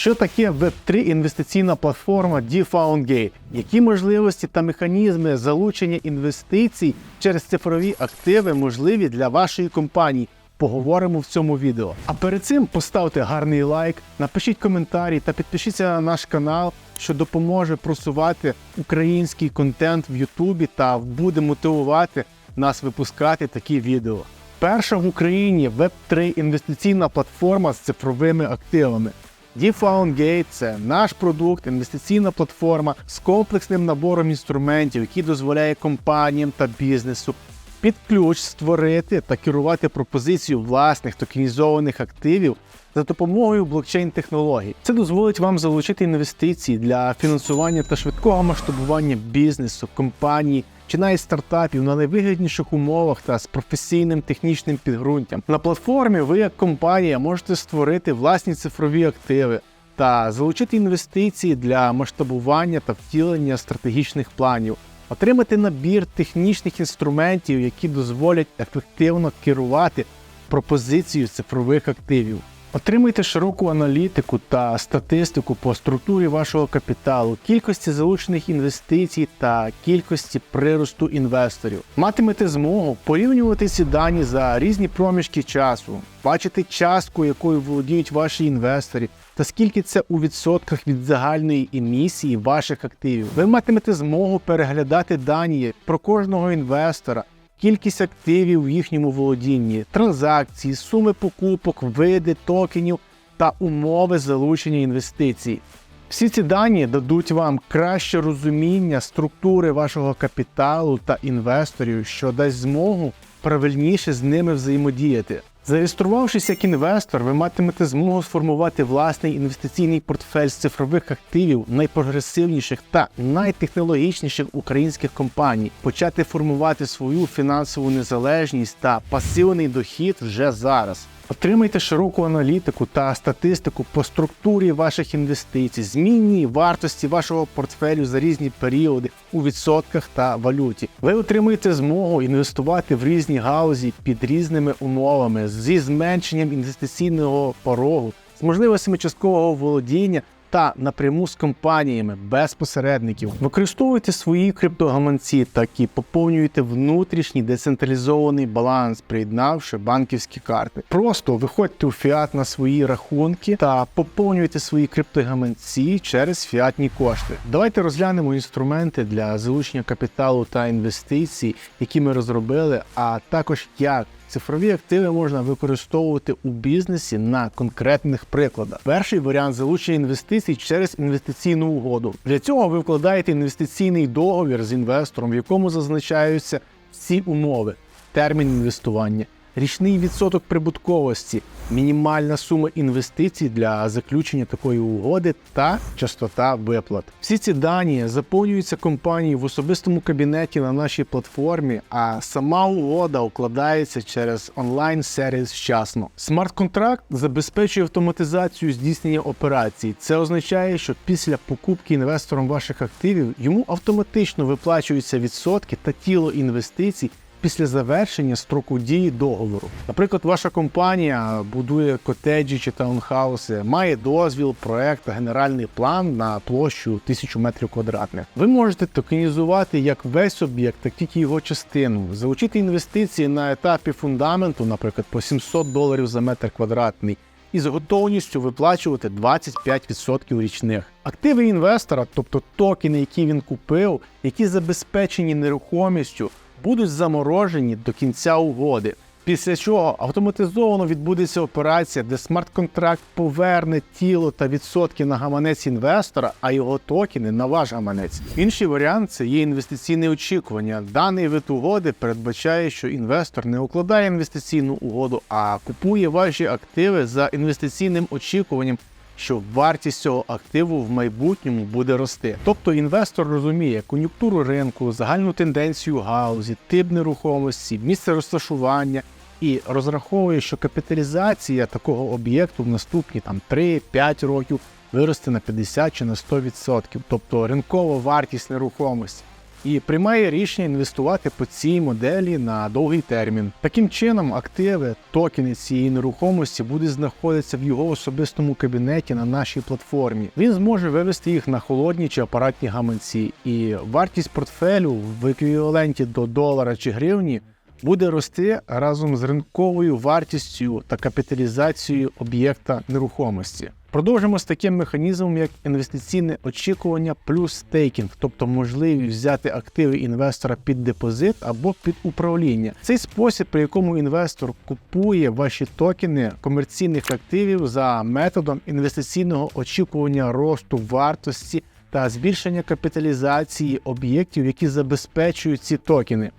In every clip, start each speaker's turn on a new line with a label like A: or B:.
A: Що таке Web3 інвестиційна платформа DFoundGate? Які можливості та механізми залучення інвестицій через цифрові активи можливі для вашої компанії? Поговоримо в цьому відео. А перед цим поставте гарний лайк, напишіть коментарі та підпишіться на наш канал, що допоможе просувати український контент в Ютубі та буде мотивувати нас випускати такі відео. Перша в Україні Web3 інвестиційна платформа з цифровими активами. DFoundGate – це наш продукт, інвестиційна платформа з комплексним набором інструментів, який дозволяє компаніям та бізнесу під ключ створити та керувати пропозицію власних токенізованих активів за допомогою блокчейн-технологій. Це дозволить вам залучити інвестиції для фінансування та швидкого масштабування бізнесу, компанії чи навіть стартапів на найвигідніших умовах та з професійним технічним підґрунтям. На платформі ви, як компанія, можете створити власні цифрові активи та залучити інвестиції для масштабування та втілення стратегічних планів. Отримати набір технічних інструментів, які дозволять ефективно керувати пропозицією цифрових активів. Отримайте широку аналітику та статистику по структурі вашого капіталу, кількості залучених інвестицій та кількості приросту інвесторів. Матимете змогу порівнювати ці дані за різні проміжки часу, бачити частку, якою володіють ваші інвестори, та скільки це у відсотках від загальної емісії ваших активів. Ви матимете змогу переглядати дані про кожного інвестора кількість активів в їхньому володінні, транзакції, суми покупок, види токенів та умови залучення інвестицій. Всі ці дані дадуть вам краще розуміння структури вашого капіталу та інвесторів, що дасть змогу правильніше з ними взаємодіяти. Зареєструвавшись як інвестор, ви матимете змогу сформувати власний інвестиційний портфель з цифрових активів найпрогресивніших та найтехнологічніших українських компаній, почати формувати свою фінансову незалежність та пасивний дохід вже зараз. Отримайте широку аналітику та статистику по структурі ваших інвестицій, змінній вартості вашого портфелю за різні періоди у відсотках та валюті. Ви отримаєте змогу інвестувати в різні гаузі під різними умовами зі зменшенням інвестиційного порогу, з можливостями часткового володіння та напряму з компаніями без посередників. Використовуйте свої криптогаманці, так і поповнюйте внутрішній децентралізований баланс, приєднавши банківські карти. Просто виходьте у фіат на свої рахунки та поповнюйте свої криптогаманці через фіатні кошти. Давайте розглянемо інструменти для залучення капіталу та інвестицій, які ми розробили, а також як Цифрові активи можна використовувати у бізнесі на конкретних прикладах. Перший варіант залучення інвестицій через інвестиційну угоду. Для цього ви вкладаєте інвестиційний договір з інвестором, в якому зазначаються всі умови, термін інвестування, річний відсоток прибутковості, мінімальна сума інвестицій для заключення такої угоди та частота виплат. Всі ці дані заповнюються компанією в особистому кабінеті на нашій платформі, а сама угода укладається через онлайн-сервіс вчасно. Смарт-контракт забезпечує автоматизацію здійснення операцій. Це означає, що після покупки інвестором ваших активів йому автоматично виплачуються відсотки та тіло інвестицій після завершення строку дії договору. Наприклад, ваша компанія будує котеджі чи таунхауси, має дозвіл, проект генеральний план на площу 1000 метрів квадратних. Ви можете токенізувати як весь об'єкт, так тільки його частину, залучити інвестиції на етапі фундаменту, наприклад, по 700 доларів за метр квадратний. І з готовністю виплачувати 25% річних. Активи інвестора, тобто токени, які він купив, які забезпечені нерухомістю, будуть заморожені до кінця угоди. Після чого автоматизовано відбудеться операція, де смарт-контракт поверне тіло та відсотки на гаманець інвестора, а його токени на ваш гаманець. Інший варіант це є інвестиційне очікування. Даний вид угоди передбачає, що інвестор не укладає інвестиційну угоду, а купує ваші активи за інвестиційним очікуванням що вартість цього активу в майбутньому буде рости. Тобто інвестор розуміє кон'юнктуру ринку, загальну тенденцію гаузі, тип нерухомості, місце розташування. І розраховує, що капіталізація такого об'єкту в наступні там 3-5 років виросте на 50 чи на 100%, тобто ринкова вартість нерухомості. І приймає рішення інвестувати по цій моделі на довгий термін. Таким чином, активи, токени цієї нерухомості будуть знаходитися в його особистому кабінеті на нашій платформі. Він зможе вивести їх на холодні чи апаратні гаманці, і вартість портфелю в еквіваленті до долара чи гривні буде рости разом з ринковою вартістю та капіталізацією об'єкта нерухомості. Продовжимо з таким механізмом, як інвестиційне очікування плюс стейкінг, тобто можливість взяти активи інвестора під депозит або під управління. Цей спосіб, при якому інвестор купує ваші токени комерційних активів за методом інвестиційного очікування росту вартості та збільшення капіталізації об'єктів, які забезпечують ці токени.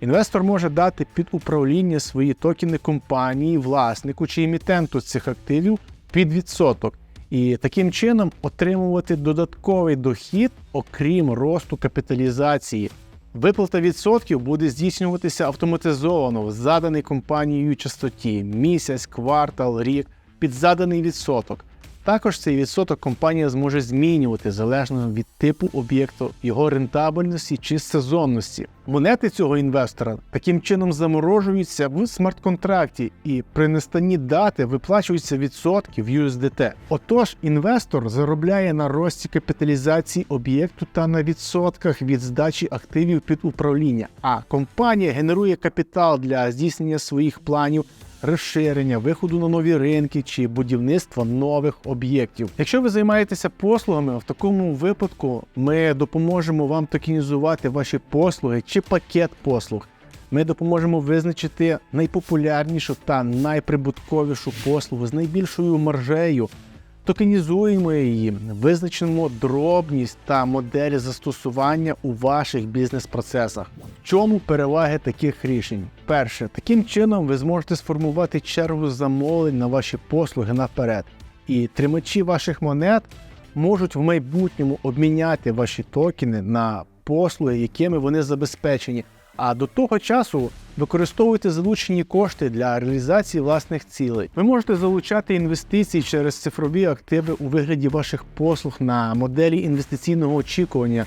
A: Інвестор може дати під управління свої токени компанії, власнику чи емітенту цих активів під відсоток, і таким чином отримувати додатковий дохід, окрім росту капіталізації. Виплата відсотків буде здійснюватися автоматизовано в заданій компанією частоті місяць, квартал, рік під заданий відсоток. Також цей відсоток компанія зможе змінювати залежно від типу об'єкту, його рентабельності чи сезонності. Монети цього інвестора таким чином заморожуються в смарт-контракті і при настанні дати виплачуються відсотки в USDT. Отож, інвестор заробляє на рості капіталізації об'єкту та на відсотках від здачі активів під управління. А компанія генерує капітал для здійснення своїх планів розширення, виходу на нові ринки чи будівництва нових об'єктів. Якщо ви займаєтеся послугами, в такому випадку ми допоможемо вам токенізувати ваші послуги чи пакет послуг. Ми допоможемо визначити найпопулярнішу та найприбутковішу послугу з найбільшою маржею. Токенізуємо її, визначимо дробність та моделі застосування у ваших бізнес-процесах. В чому переваги таких рішень? Перше, таким чином ви зможете сформувати чергу замовлень на ваші послуги наперед. І тримачі ваших монет можуть в майбутньому обміняти ваші токени на послуги, якими вони забезпечені. А до того часу використовуйте залучені кошти для реалізації власних цілей. Ви можете залучати інвестиції через цифрові активи у вигляді ваших послуг на моделі інвестиційного очікування,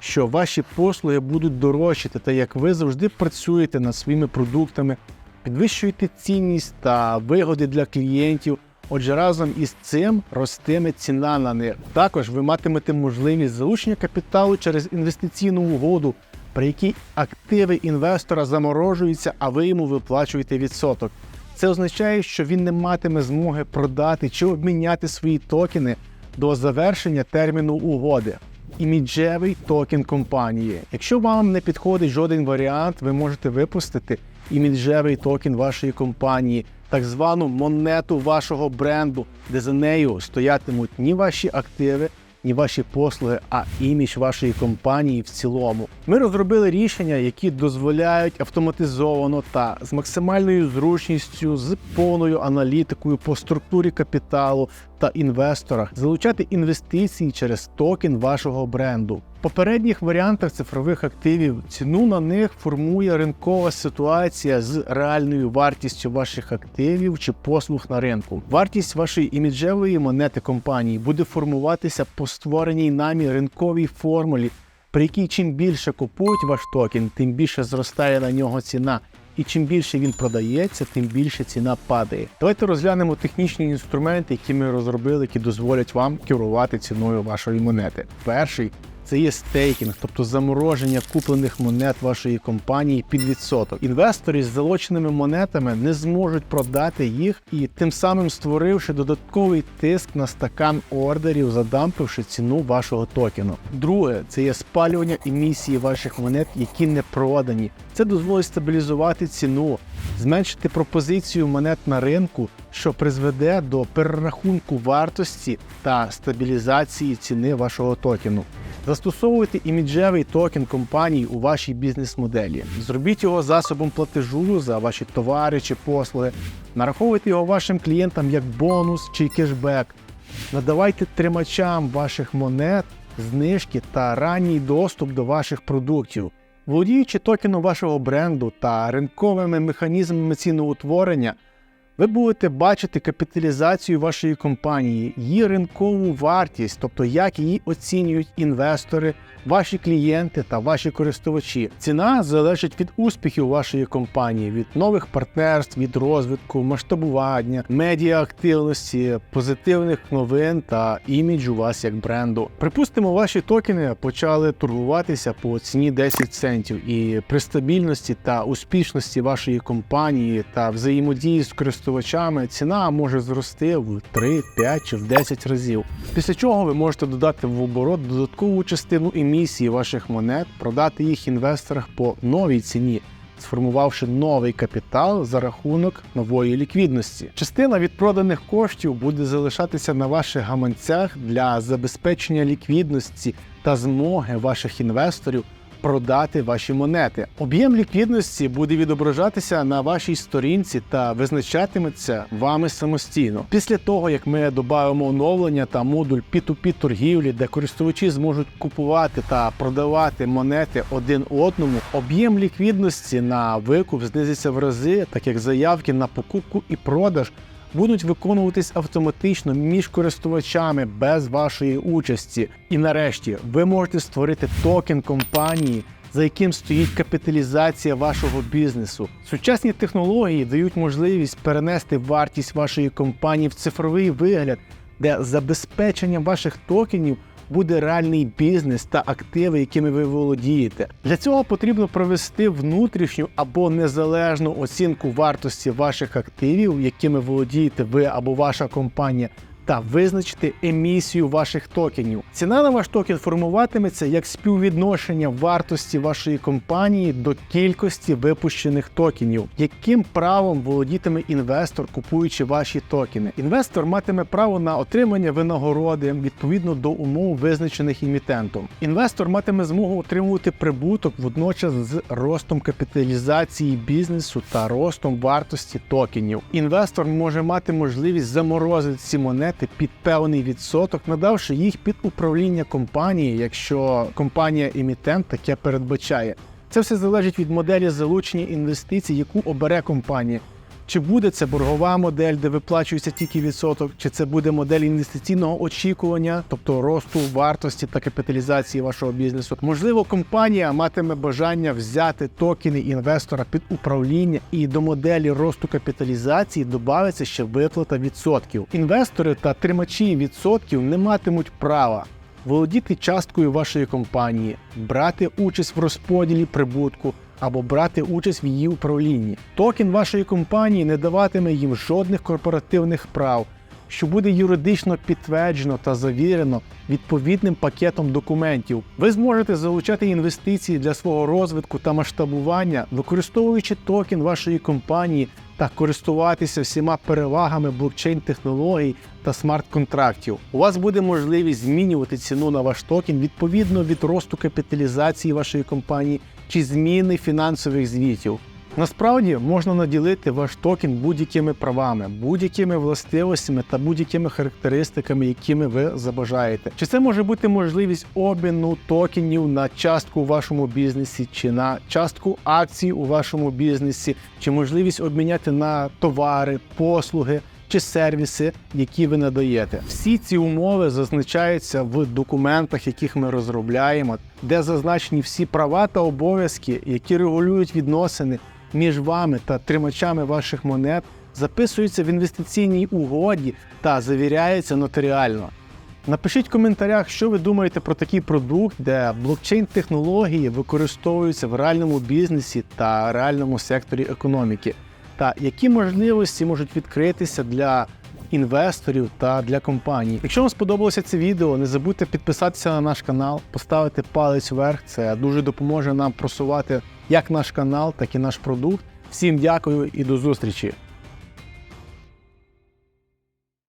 A: що ваші послуги будуть дорожчати, та як ви завжди працюєте над своїми продуктами, підвищуєте цінність та вигоди для клієнтів. Отже, разом із цим ростиме ціна на них. Також ви матимете можливість залучення капіталу через інвестиційну угоду при якій активи інвестора заморожуються, а ви йому виплачуєте відсоток. Це означає, що він не матиме змоги продати чи обміняти свої токени до завершення терміну угоди. Іміджевий токен компанії. Якщо вам не підходить жоден варіант, ви можете випустити іміджевий токен вашої компанії, так звану монету вашого бренду, де за нею стоятимуть ні ваші активи, ні ваші послуги, а імідж вашої компанії в цілому. Ми розробили рішення, які дозволяють автоматизовано та з максимальною зручністю, з повною аналітикою по структурі капіталу та інвесторах залучати інвестиції через токен вашого бренду. Попередніх варіантах цифрових активів ціну на них формує ринкова ситуація з реальною вартістю ваших активів чи послуг на ринку. Вартість вашої іміджевої монети компанії буде формуватися по створеній намі ринковій формулі, при якій чим більше купують ваш токен, тим більше зростає на нього ціна. І чим більше він продається, тим більше ціна падає. Давайте розглянемо технічні інструменти, які ми розробили, які дозволять вам керувати ціною вашої монети. Перший це є стейкінг, тобто замороження куплених монет вашої компанії під відсоток. Інвестори з залоченими монетами не зможуть продати їх і тим самим створивши додатковий тиск на стакан ордерів, задампивши ціну вашого токену. Друге, це є спалювання емісії ваших монет, які не продані. Це дозволить стабілізувати ціну, зменшити пропозицію монет на ринку, що призведе до перерахунку вартості та стабілізації ціни вашого токену. Застосовуйте іміджевий токен компанії у вашій бізнес-моделі. Зробіть його засобом платежу за ваші товари чи послуги. Нараховуйте його вашим клієнтам як бонус чи кешбек. Надавайте тримачам ваших монет, знижки та ранній доступ до ваших продуктів. Володіючи токеном вашого бренду та ринковими механізмами ціноутворення, Ви будете бачити капіталізацію вашої компанії, її ринкову вартість, тобто як її оцінюють інвестори, ваші клієнти та ваші користувачі. Ціна залежить від успіхів вашої компанії, від нових партнерств, від розвитку, масштабування, медіа-активності, позитивних новин та іміджу вас як бренду. Припустимо, ваші токени почали торгуватися по ціні 10 центів, і при стабільності та успішності вашої компанії та взаємодії з користувачами ціна може зрости в 3, 5 чи в 10 разів. Після чого ви можете додати в оборот додаткову частину емісії ваших монет, продати їх інвесторах по новій ціні. Сформувавши новий капітал за рахунок нової ліквідності, частина від проданих коштів буде залишатися на ваших гаманцях для забезпечення ліквідності та змоги ваших інвесторів продати ваші монети. Об'єм ліквідності буде відображатися на вашій сторінці та визначатиметься вами самостійно. Після того, як ми додаємо оновлення та модуль P2P торгівлі, де користувачі зможуть купувати та продавати монети один одному, об'єм ліквідності на викуп знизиться в рази, так як заявки на покупку і продаж будуть виконуватись автоматично між користувачами без вашої участі. І нарешті ви можете створити токен компанії. За яким стоїть капіталізація вашого бізнесу. Сучасні технології дають можливість перенести вартість вашої компанії в цифровий вигляд, де забезпечення ваших токенів буде реальний бізнес та активи, якими ви володієте. Для цього потрібно провести внутрішню або незалежну оцінку вартості ваших активів, якими володієте ви або ваша компанія. Та визначити емісію ваших токенів. Ціна на ваш токен формуватиметься як співвідношення вартості вашої компанії до кількості випущених токенів. Яким правом володітиме інвестор, купуючи ваші токени? Інвестор матиме право на отримання винагороди відповідно до умов, визначених емітентом. Інвестор матиме змогу отримувати прибуток водночас з ростом капіталізації бізнесу та ростом вартості токенів. Інвестор може мати можливість заморозити ці монети під певний відсоток, надавши їх під управління компанії, якщо компанія-емітент таке передбачає. Це все залежить від моделі залучення інвестицій, яку обере компанія. Чи буде це боргова модель, де виплачується тільки відсоток, чи це буде модель інвестиційного очікування, тобто росту вартості та капіталізації вашого бізнесу? Можливо, компанія матиме бажання взяти токени інвестора під управління, і до моделі росту капіталізації додається ще виплата відсотків. Інвестори та тримачі відсотків не матимуть права володіти часткою вашої компанії, брати участь в розподілі прибутку або брати участь в її управлінні. Токен вашої компанії не даватиме їм жодних корпоративних прав, що буде юридично підтверджено та завірено відповідним пакетом документів. Ви зможете залучати інвестиції для свого розвитку та масштабування, використовуючи токен вашої компанії та користуватися всіма перевагами блокчейн-технологій та смарт-контрактів. У вас буде можливість змінювати ціну на ваш токен відповідно від росту капіталізації вашої компанії чи зміни фінансових звітів. Насправді можна наділити ваш токен будь-якими правами, будь-якими властивостями та будь-якими характеристиками, якими ви забажаєте. Чи це може бути можливість обміну токенів на частку у вашому бізнесі, чи на частку акцій у вашому бізнесі, чи можливість обміняти на товари, послуги. Чи сервіси, які ви надаєте, всі ці умови зазначаються в документах, яких ми розробляємо, де зазначені всі права та обов'язки, які регулюють відносини між вами та тримачами ваших монет записуються в інвестиційній угоді та завіряються нотаріально. Напишіть в коментарях, що ви думаєте про такий продукт, де блокчейн-технології використовуються в реальному бізнесі та реальному секторі економіки, та які можливості можуть відкритися для інвесторів та для компаній. Якщо вам сподобалося це відео, не забудьте підписатися на наш канал, поставити палець вверх. Це дуже допоможе нам просувати як наш канал, так і наш продукт. Всім дякую і до зустрічі!